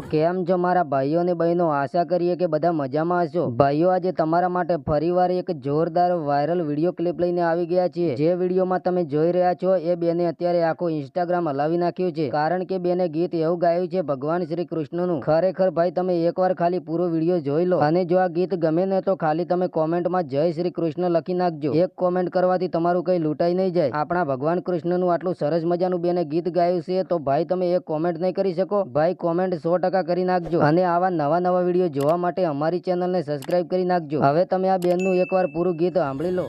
કેમ છો મારા ભાઈઓ અને બહેનો આશા કરીએ કે બધા મજામાં હશો? ભાઈઓ આજે તમારા માટે ફરીવાર એક જોરદાર વાયરલ વીડિયો ક્લિપ લઈને આવી ગયા છીએ. જે વિડીયોમાં તમે જોઈ રહ્યા છો, એ બેને અત્યારે આખું ઇન્સ્ટાગ્રામ હલાવી નાખ્યું છે. કારણ કે બેને ગીત એવું ગાયું છે, ભગવાન શ્રી કૃષ્ણનું. ખરેખર ભાઈ, તમે એકવાર ખાલી પૂરો વીડિયો જોઈ લો. અને જો આ ગીત ગમે ને તો ખાલી તમે કોમેન્ટમાં જય શ્રી કૃષ્ણ લખી નાખજો. એક કોમેન્ટ કરવાથી તમારું કઈ લૂંટાઈ નહીં જાય. આપણા ભગવાન કૃષ્ણનું આટલું સરસ મજાનું બેને ગીત ગાયું છે, તો ભાઈ, તમે એક કોમેન્ટ નહીં કરી શકો? ભાઈ, કોમેન્ટ સો ટકા કરી નાખજો. અને આવા નવા નવા વીડિયો જોવા માટે અમારી ચેનલને સબસ્ક્રાઇબ કરી નાખજો. હવે તમે આ બેનનું એકવાર પૂરું ગીત સાંભળી લો.